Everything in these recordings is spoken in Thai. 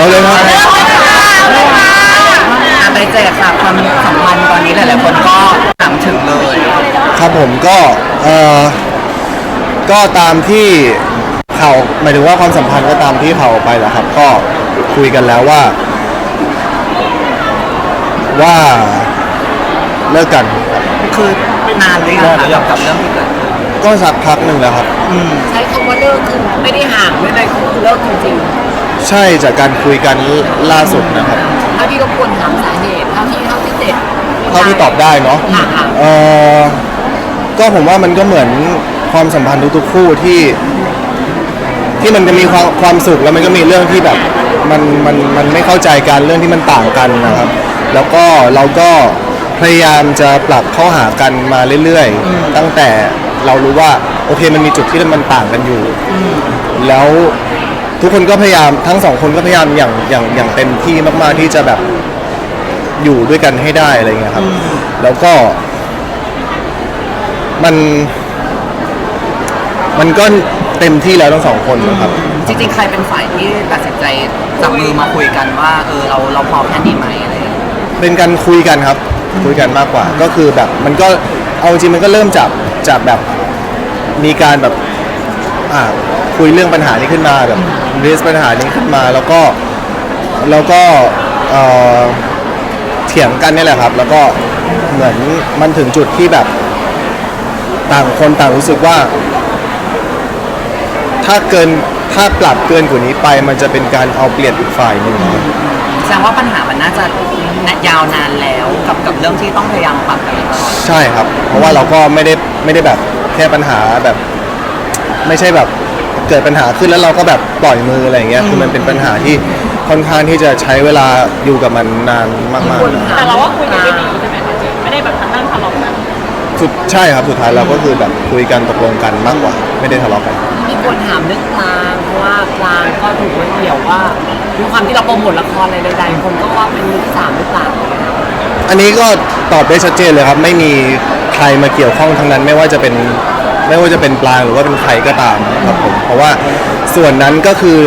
เอาเลยครับอะไปเจอค่ะความสัมพันธ์ตอนนี้หลายๆคนก็ถามถึงเลยครับผมก็เอ่อก็ตามที่ข่าวหมายถึงว่าความสัมพันธ์ก็ตามที่ข่าวออกไปแหละครับ ก็คุยกันแล้วว่า ว่าเลิกกัน คือนานหรือยังคะกับกับเรื่องที่เกิดขึ้นก็สักพักหนึ่งแล้วครับ ใช้คำว่าเลิกคือไม่ได้ห่างไม่ได้คือเลิกจริง ใช่จากการคุยกันล่าสุดนะครับๆเท่าที่รบกวนถามสาเหตุเท่าที่เท่าที่เจ็ดเท่าที่ตอบได้เนาะค่ะค่ะ เออก็ผมว่ามันก็เหมือนความสัมพันธ์ทุกๆคู่ที่ ที่มันจะมีความความสุขแล้วมันก็มีเรื่องที่แบบมันมันมันไม่เข้าใจกันเรื่องที่มันต่างกันนะครับ แล้วก็เราก็พยายามจะปรับเข้าหากันมาเรื่อยๆ ตั้งแต่เรารู้ว่าโอเคมันมีจุดที่มันต่างกันอยู่ แล้ว ทุกคนก็พยายามทั้งสองคนก็พยายามอย่างอย่างอย่างเต็มที่มากๆที่จะแบบอยู่ด้วยกันให้ได้อะไรเงี้ยครับ แล้วก็ มัน มันก็เต็มที่แล้วทั้งสองคนนะครับ จริงๆ ใครเป็นฝ่ายที่ตัดสินใจจับมือมาคุยกันว่าเออเราเราพร้อมแค่นี้ไหมอะไรอย่างเงี้ย เป็นการคุยกันครับ คุยกันมากกว่า ก็คือแบบมันก็เอาจริงมันก็เริ่มจากจากแบบมีการแบบ อ่าคุยเรื่องปัญหานี้ขึ้นมาแบบเรสปัญหานี้ขึ้นมาแล้วก็แล้วก็เอ่อเถียงกันนี่แหละครับ แล้วก็เหมือนมันถึงจุดที่แบบต่างคนต่างรู้สึกว่า ถ้าเกินถ้าปรับเกินกว่านี้ไป มันจะเป็นการเอาเปรียบอีกฝ่ายหนึ่งครับ แสดงว่าปัญหามันน่าจะยาวนานแล้วกับกับเรื่องที่ต้องพยายามปรับกันตลอด ใช่ครับ เพราะว่าเราก็ไม่ได้ไม่ได้แบบแค่ปัญหาแบบ ไม่ใช่แบบเกิดปัญหาขึ้นแล้วเราก็แบบปล่อยมืออะไรอย่างเงี้ยคือมันเป็นปัญหาที่ค่อนข้างที่จะใช้เวลาอยู่กับมันนานมากคนถามแต่เราว่าคุยกันด้วยดีใช่ไหมคะเจไม่ได้แบบทางด้านทะเลาะกันๆสุดใช่ครับสุดท้ายเราก็คือแบบคุยกันตกลงกันมากกว่า ไม่ได้ทะเลาะกัน มีคนถามเรื่องกลางเพราะว่ากลางก็ถูกไว้เกี่ยวว่าด้วยความที่เราโปรโมทละครอะไรใดๆคนก็ว่าเป็นมือที่สามหรือเปล่าอันนี้ก็ตอบได้ชัดเจนเลยครับ ไม่มีใครมาเกี่ยวข้องทั้งนั้น ไม่ว่าจะเป็น ไม่ว่าจะเป็นปลางหรือว่าเป็นใครก็ตามครับผมเพราะว่าส่วนนั้นก็คือ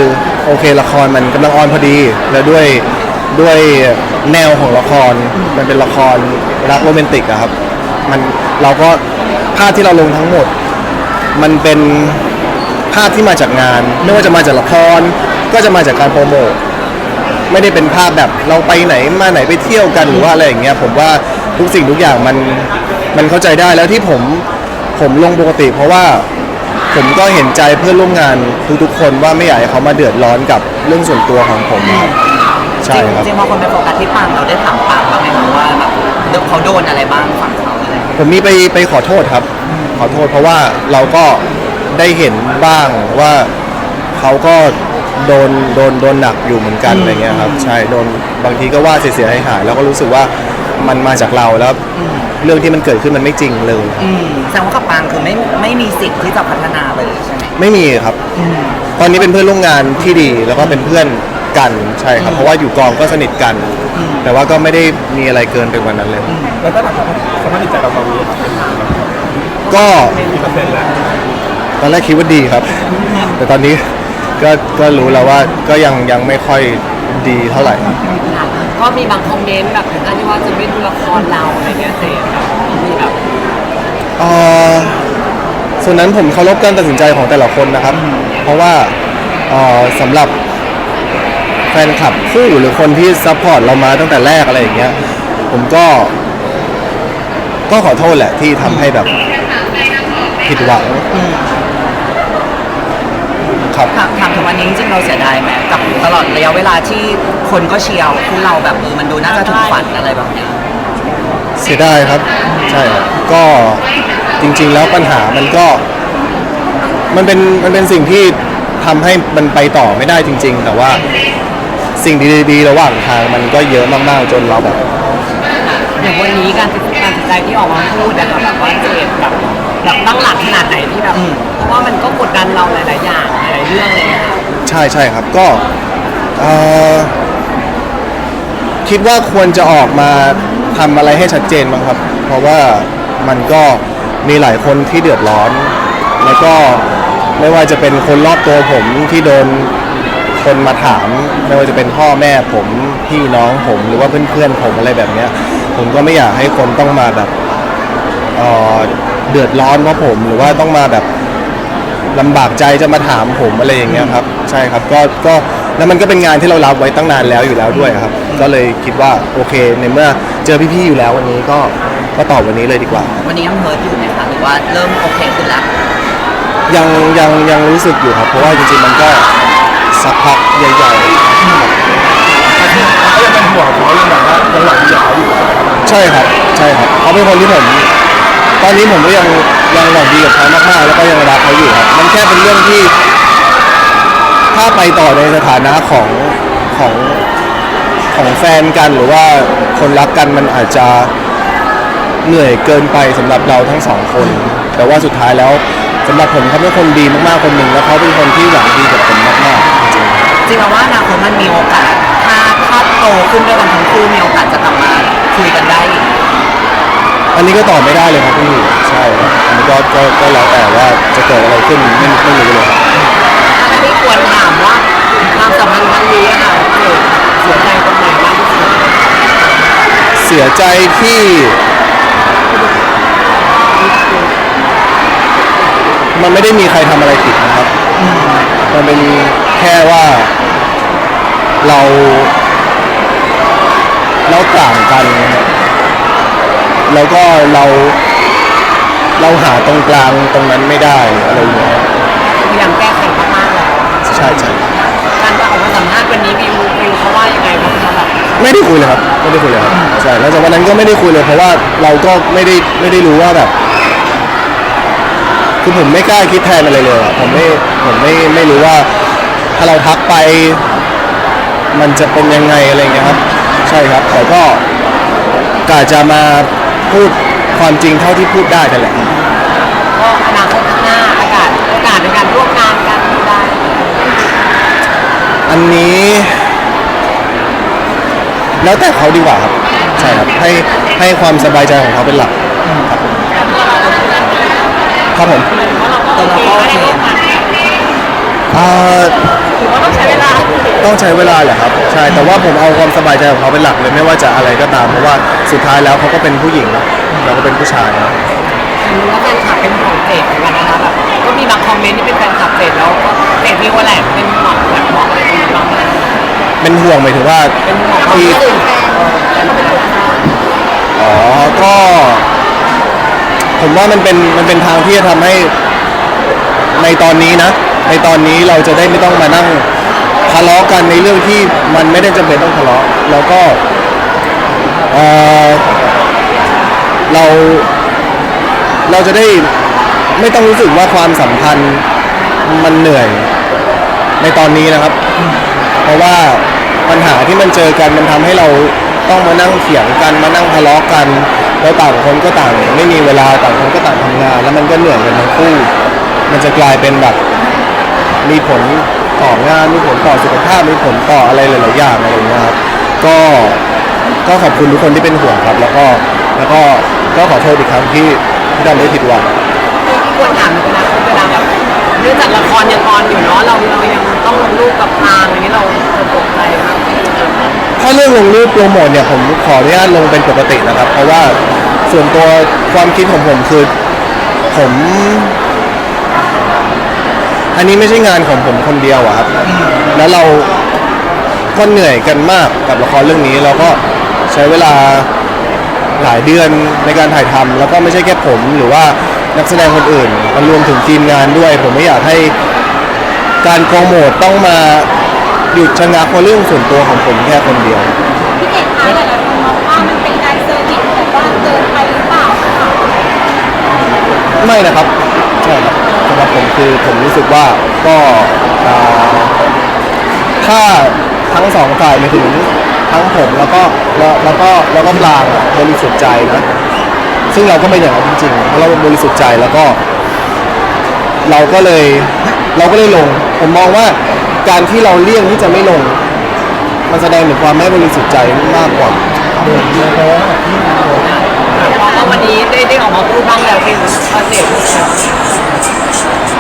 โอเคละครมันกำลังออนพอดี แล้วด้วยด้วยแนวของละครมันเป็นละครรักโรแมนติกอะครับ มันเราก็ภาพที่เราลงทั้งหมด มันเป็นภาพที่มาจากงาน ไม่ว่าจะมาจากละครก็จะมาจากการโปรโมทไม่ได้เป็นภาพแบบเราไปไหนมาไหนไปเที่ยวกันหรือว่าอะไรอย่างเงี้ยผมว่าทุกสิ่งทุกอย่างมันมันเข้าใจได้แล้วที่ผม ผมลงปกติ เพราะว่าผมก็เห็นใจเพื่อนร่วมงานทุกๆคนว่าไม่อยากให้เขามาเดือดร้อนกับเรื่องส่วนตัวของผมครับใช่ครับ จริงๆพอคนไปโฟกัสที่ปังเราได้ถามปังบ้างไหมคะว่าแบบเขาโดนอะไรบ้างฝั่งเขาอะไรอย่างเงี้ยผมมีไปไปขอโทษครับ ขอโทษเพราะว่าเราก็ได้เห็นบ้างว่าเขาก็โดนโดนโดนหนักอยู่เหมือนกันอะไรเงี้ยครับ ใช่โดนบางทีก็ว่าเสียหายหายๆแล้วก็รู้สึกว่ามันมาจากเราแล้ว เรื่องที่มันเกิดขึ้นมันไม่จริงเลย อืมแสดงว่ากับปังคือไม่ไม่มีสิทธิ์ที่จะพัฒนาเลยใช่ไหมไม่มีครับตอนนี้เป็นเพื่อนร่วมงานที่ดีแล้วก็เป็นเพื่อนกันใช่ครับ เพราะว่าอยู่กองก็สนิทกันแต่ว่าก็ไม่ได้มีอะไรเกินไปกว่านั้นเลย แล้วก็สภาพจิตใจเราตอนนี้ครับเป็นยังไงบ้างครับก็กี่เปอร์เซ็นต์แล้วตอนแรกคิดว่าดีครับ แต่ตอนนี้ก็ก็รู้แล้วว่าก็ยังยังไม่ค่อย ดีเท่าไหร่ ค่ะก็มีบางคอมเมนต์แบบถึงขั้นที่ว่าจะไม่ดูละครเราอะไรเงี้ยเจนแบบมีแบบเอ่อส่วนนั้นผมเคารพการตัดสินใจของแต่ละคนนะครับ เพราะว่าเอ่อสำหรับแฟนคลับคู่หรือคนที่ซัพพอร์ตเรามาตั้งแต่แรกอะไรอย่างเงี้ย ผมก็ ก็ขอโทษแหละที่ทำให้แบบผิดหวัง ครับ ถามถามถึงวันนี้จริงๆเราเสียดายไหมกับตลอดระยะเวลาที่คนก็เชียร์คู่เราแบบเออมันดูน่าจะถึงฝันอะไรแบบเนี้ยเสียดายครับ ใช่ครับก็จริง ๆ แล้วปัญหามันก็ มันเป็นมันเป็นสิ่งที่ทำให้มันไปต่อไม่ได้จริง ๆ แต่ว่าสิ่งดีๆ ระหว่างทางมันก็เยอะมากๆจนเราแบบ อย่างวันนี้การตัดสินใจที่ออกมาพูดนะคะแบบว่าเจนแบบแบบตั้งหลักขนาดไหนที่แบบเพราะ ว่ามันก็กดดันเราหลาย ๆ อย่างหลายๆเรื่องเลยนะคะใช่ใช่ครับก็เอ่อคิดว่าควรจะออกมาทำอะไรให้ชัดเจนบ้างครับ เพราะว่ามันก็มีหลายคนที่เดือดร้อน แล้วก็ไม่ว่าจะเป็นคนรอบตัวผมที่โดนคนมาถาม ไม่ว่าจะเป็นพ่อแม่ผมพี่น้องผมหรือว่าเพื่อนๆผมอะไรแบบเนี้ย ผมก็ไม่อยากให้คนต้องมาแบบ เอ่อเดือดร้อนเพราะผมหรือว่าต้องมาแบบ ลำบากใจจะมาถามผมอะไรอย่างเงี้ยครับใช่ครับก็ก็แล้วมันก็เป็นงานที่เรารับไว้ตั้งนานแล้วอยู่แล้วด้วยครับ ก็เลยคิดว่าโอเคในเมื่อเจอพี่ๆอยู่แล้ววันนี้ก็ก็ตอบวันนี้เลยดีกว่า วันนี้ยังเฮิร์ตอยู่ไหมคะหรือว่าเริ่มโอเคขึ้นแล้วยังยังยังรู้สึกอยู่ครับ เพราะว่าจริงๆมันก็สักพักใหญ่ก็ยังเป็นห่วงเขายังแบบว่ายังหวังดีกับเขาอยู่ๆใช่ครับใช่ครับเขาเป็นคนที่ผม ตอนนี้ผมก็ยัง ยังหวังดีกับเขามากๆ แล้วก็ยังรักเขาอยู่ครับ มันแค่เป็นเรื่องที่ ถ้าไปต่อในสถานะของของของแฟนกันหรือว่าคนรักกันมันอาจจะเหนื่อยเกินไปสำหรับเราทั้งสองคน แต่ว่าสุดท้ายแล้วสำหรับผมเขาเป็นคนดีมากๆคนหนึ่งแล้วเขาเป็นคนที่หวังดีกับผมมากๆจริงจริงๆแล้วว่าอนาคตมันมีโอกาส ถ้าถ้าโตขึ้นด้วยกันทั้งคู่มีโอกาสจะกลับมาคุยกันได้อีก อันนี้ก็ตอบไม่ได้เลยครับพี่ใช่ครับอันนี้ก็ก็ก็แล้วแต่ว่าจะเกิดอะไรขึ้นไม่ไม่รู้เลยครับอันนี้ควรถามว่าความสัมพันธ์ครั้งนี้อะค่ะเกิดเสียใจตรงไหนมากที่สุดเสียใจที่มันไม่ได้มีใครทำอะไรผิดนะครับ มันเป็นแค่ว่าเรา เราต่างกัน แล้วก็เราเราหาตรงกลางตรงนั้นไม่ได้อะไรอย่างเงี้ยพยายามแก้ไขมากๆแล้วใช่ใช่การว่าออกมาสัมภาษณ์วันนี้วิววิวเขาว่ายังไงบ้างคะแบบไม่ได้คุยเลยครับ ไม่ได้คุยเลยครับใช่แล้วจากวันนั้นก็ไม่ได้คุยเลย เพราะว่าเราก็ไม่ได้ไม่ได้รู้ว่าแบบ คือผมไม่กล้าคิดแทนอะไรเลยอะผมไม่ผมไม่ไม่รู้ว่า ถ้าเราทักไป มันจะเป็นยังไงอะไรเงี้ยครับ ใช่ครับแต่ก็กาจะมา พูดความจริงเท่าที่พูดได้แต่นแหละ ก็อนาคตข้างหน้าอากาศโอกาสในการร่วมงานกันได้อันนี้ แล้วแต่เขาดีกว่าครับ ใช่ครับ ให้ให้ความสบายใจของเขาเป็นหลัก ครับผมครับผมตัวเราก็โอเคอ่าถือว่าต้องใช้เวลา ต้องใช้เวลาแหละครับใช่แต่ว่าผมเอาความสบายใจของเขาเป็นหลักเลยไม่ว่าจะอะไรก็ตามเพราะว่าสุดท้ายแล้วเขาก็เป็นผู้หญิงนะเราก็เป็นผู้ชายนะแล้วแฟนคลับเป็นห่วงเจดเหมือนกันนะคะแบบก็มีบางคอมเมนต์ที่เป็นแฟนคลับเจดแล้วก็เจดวิวแหละเป็นห่วงแบบมองอะไรตรงนี้บ้างไหมเป็นห่วงหมายถึงว่าเป็นห่วงความที่รู้สึกเออแล้วก็เป็นห่วงอ๋อก็ ผมว่ามันเป็นมันเป็นทางที่จะทำให้ในตอนนี้นะ ในตอนนี้เราจะได้ไม่ต้องมานั่ง ทะเลาะกันในเรื่องที่มันไม่ได้จำเป็นต้องทะเลาะแล้วก็เอ่อเราเราจะได้ไม่ต้องรู้สึกว่าความสัมพันธ์มันเหนื่อยในตอนนี้นะครับ เพราะว่าปัญหาที่มันเจอกันมันทำให้เราต้องมานั่งเถียงกันมานั่งทะเลาะกันแล้วต่างคนก็ต่าง ไม่มีเวลาต่างคนก็ต่างทำงาน แล้วมันก็เหนื่อยกันทั้งคู่ มันจะกลายเป็นแบบมีผล ต่องานมีผลต่อสุขภาพมีผลต่ออะไรหลายๆอย่างอะไรอย่างเงี้ยครับก็ก็ขอบคุณทุกคนที่เป็นห่วงครับ แล้วก็แล้วก็ก็ขอโทษอีกครั้งที่ที่ทำได้ผิดหวัง ที่ควรถามในอนาคตเวลาแบบเนื่องจากละครยังออนอยู่เนาะเราเรายังต้องลงรูปกับทางอย่างนี้เราจะตกใจมากที่ถ้าเรื่องลงรูปโปรโมทเนี่ยผมขออนุญาตลงเป็นปกตินะครับ เพราะว่าส่วนตัวความคิดของผมคือผมอั นนี้ไม่ใช่งานของผมคนเดียวอะครับ แล้วเราก็เหนื่อยกันมากกับละครเรื่องนี้เราก็ใช้เวลาหลายเดือนในการถ่ายทำแล้วก็ไม่ใช่แค่ผมหรือว่านักแสดงคนอื่น มันรวมถึงทีมงานด้วย ผมไม่อยากให้การโปรโมทต้องมาหยุดชะงักเพราะเรื่องส่วนตัวของผมแค่คนเดียว พี่เอกคะหลายๆคนมองว่ามันเป็นการเซอร์วิสแต่ว่าเกินไปหรือเปล่าคะ ไม่นะครับ ผมคือผมรู้สึกว่าก็ถ้าทั้งสองฝ่ายไปถึงทั้งผมแล้วก็แล้วแล้วก็แล้วก็ปลางอะบริสุทธิ์ใจนะ ซึ่งเราก็เป็นอย่างนั้นจริงๆเพราะเราบริสุทธิ์ใจแล้วก็ เราก็เลยเราก็เลยลง ผมมองว่าการที่เราเลี่ยงที่จะไม่ลง มันแสดงถึงความไม่บริสุทธิ์ใจมากกว่าเพราะว่าวันนี้ได้ได้ออกมาพูดบ้างแล้วเป็นคอนเซ็ปต์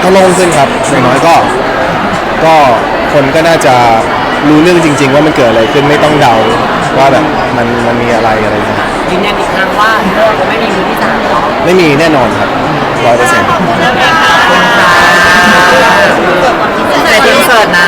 ก็โล่งขึ้นครับอย่างน้อยก็ ก็คนก็น่าจะรู้เรื่องจริง ๆ ว่ามันเกิดอะไรขึ้นไม่ต้องเดาว่าแบบมันมันมีอะไรอะไรอย่างเงี้ยยืนยันอีกครั้งว่าจะไม่มีมือที่สามเนาะไม่มีแน่นอนครับร้อยเปอร์เซ็นต์แต่ที่เสิร์ตนะ